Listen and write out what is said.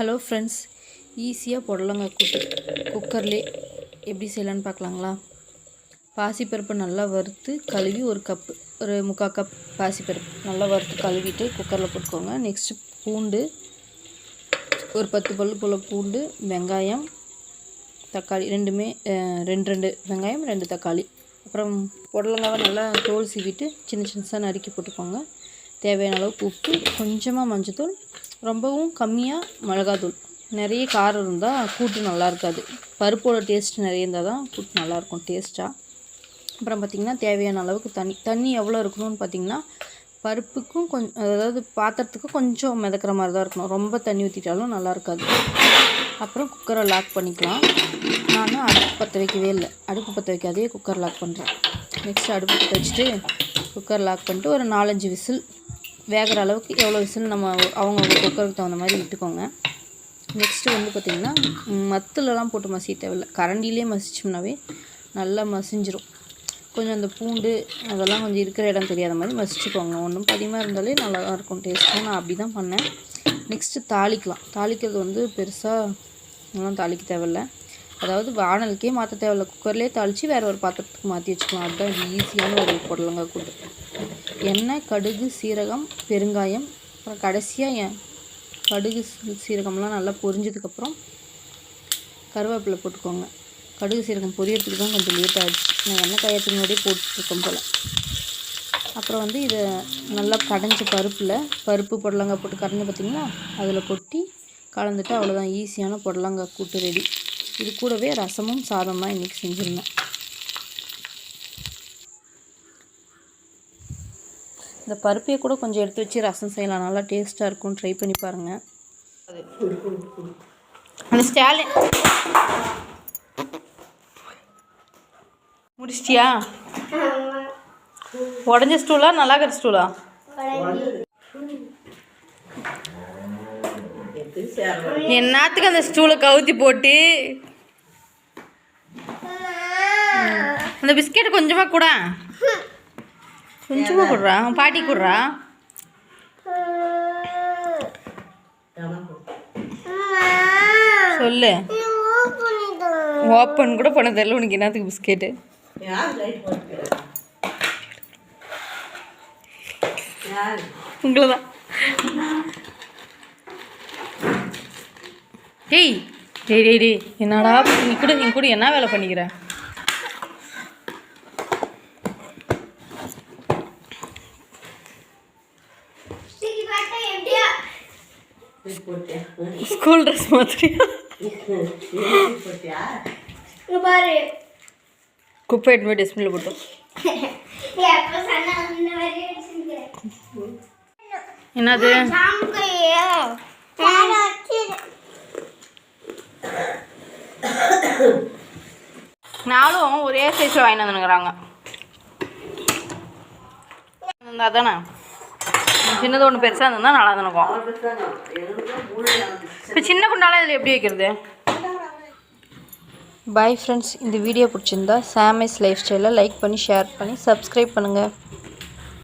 Hello friends ஈஸியாக புடலங்காய் கூட்டு. குக்கர்லேயே எப்படி செய்யலான்னு பார்க்கலாங்களா? பாசிப்பருப்பு நல்லா வறுத்து கழுவி ஒரு கப்பு ஒரு முக்கால் கப் பாசிப்பருப்பு நல்லா வறுத்து கழுவிட்டு குக்கரில் போட்டுக்கோங்க. நெக்ஸ்ட்டு பூண்டு ஒரு பத்து பல்லு போல் பூண்டு வெங்காயம் தக்காளி ரெண்டுமே ரெண்டு ரெண்டு வெங்காயம் ரெண்டு தக்காளி. அப்புறம் புடலங்காவை நல்லா தோல் சீவிட்டு சின்ன சின்னதாக நறுக்கி போட்டுக்கோங்க. தேவையான அளவுக்கு உப்பு கொஞ்சமாக மஞ்சத்தூள் ரொம்பவும் கம்மியாக மிளகாத்தூள். நிறைய காரம் இருந்தால் கூட்டு நல்லா இருக்காது. பருப்போட டேஸ்ட் நிறைய இருந்தால் தான் கூட்டு நல்லாயிருக்கும் டேஸ்ட்டாக அப்புறம் பார்த்திங்கன்னா தேவையான அளவுக்கு தண்ணி. தண்ணி எவ்வளோ இருக்கணும்னு பார்த்திங்கன்னா பருப்புக்கும் கொஞ்சம் அதாவது பாத்திரத்துக்கு கொஞ்சம் மிதக்கிற மாதிரி தான் இருக்கணும். ரொம்ப தண்ணி ஊற்றிட்டாலும் நல்லா இருக்காது. அப்புறம் குக்கரை லாக் பண்ணிக்கலாம். நான் அடுப்பு பற்ற வைக்கவே இல்லை. அடுப்பு பற்ற வைக்காதே குக்கர் லாக் பண்ணுறேன் நெக்ஸ்ட் அடுப்பு பற்ற வச்சுட்டு குக்கர் லாக் பண்ணிட்டு ஒரு நாலஞ்சு விசில் வேகிற அளவுக்கு எவ்வளோ விசில் நம்ம அவங்கவுங்க குக்கருக்கு தகுந்த மாதிரி விட்டுக்கோங்க நெக்ஸ்ட்டு வந்து பார்த்திங்கன்னா மத்துலலாம் போட்டு மசிய தேவையில்ல. கரண்டிலே மசிச்சோம்னாவே நல்லா மசிஞ்சிரும். கொஞ்சம் அந்த பூண்டு அதெல்லாம் கொஞ்சம் இருக்கிற இடம் தெரியாத மாதிரி மசிச்சுக்கோங்க. ஒன்றும் பதிகமாக இருந்தாலே நல்லா தான் இருக்கும் டேஸ்ட்டாக நான் அப்படி தான் பண்ணேன். நெக்ஸ்ட்டு தாளிக்கலாம். தாளிக்கிறது வந்து பெருசாக நல்லா தாளிக்க தேவையில்ல. அதாவது வானலுக்கே மாற்ற தேவையில்ல. குக்கர்லேயே தாளித்து வேறு ஒரு பாத்திரத்துக்கு மாற்றி வச்சுக்கலாம். அதுதான் ஈஸியான ஒரு புடலங்காய் கூட்டு. எண்ணெய் கடுகு சீரகம் பெருங்காயம். அப்புறம் கடைசியாக என் கடுகு சீரகம்லாம் நல்லா பொரிஞ்சதுக்கப்புறம் கருவேப்பிலை போட்டுக்கோங்க. கடுகு சீரகம் பொரியறதுக்கு தான் கொஞ்சம் லேட் ஆகிடுச்சு நான் எண்ணெய் காயத்துக்கு முன்னாடியே போட்டுருக்கோம் போல். அப்புறம் வந்து இதை நல்லா கடைஞ்ச பருப்பில் பருப்பு புடலங்காய் போட்டு கரைஞ்சு பார்த்திங்களா? அதில் கொட்டி கலந்துட்டு அவ்வளோதான் ஈஸியான புடலங்காய் கூட்டு ரெடி இது கூடவே ரசமும் சாதமாக இன்றைக்கி செஞ்சுருந்தேன். இந்த பருப்பையை கூட கொஞ்சம் எடுத்து வச்சு ரசம் செய்யலாம். நல்லா டேஸ்ட்டாக இருக்கும் ட்ரை பண்ணி பாருங்கள் அந்த ஸ்டாலின் முடிச்சிட்டியா? உடஞ்ச ஸ்டூலா நல்லா இருக்கிற ஸ்டூலா என்னத்துக்கு அந்த ஸ்டூலை கவுத்தி போட்டு? அந்த பிஸ்கெட் கொஞ்சமாக கூட. கொஞ்சமாக கொடுறா பாட்டி கொடுறா சொல்லு. ஓப்பன் கூட பண்ண தெரியல. உனக்கு என்னத்துக்கு பிஸ்கெட்டு? உங்களை தான் டேய் டேய் டேய் டேய் என்னடா நீ கூட நீ கூட. என்ன வேலை பண்ணிக்கிற? ஸ்கூல் ட்ரெஸ் மாதிரியா பாரு குப்பை எடுத்து போய் டஸ்ட்பினில் போட்டோம் மாதிரி என்னது நானும் ஒரே சைஸில் வாங்கிட்டு வந்துருக்குறாங்க அதானே சின்னது ஒன்று பெருசாக இருந்ததுன்னா நல்லா இருக்கும். இப்போ சின்ன குண்டாலாம் இதில் எப்படி வைக்கிறது? பாய் ஃப்ரெண்ட்ஸ் இந்த வீடியோ பிடிச்சிருந்தா சாமேஸ் லைஃப் ஸ்டைலில் லைக் பண்ணி ஷேர் பண்ணி சப்ஸ்கிரைப் பண்ணுங்கள்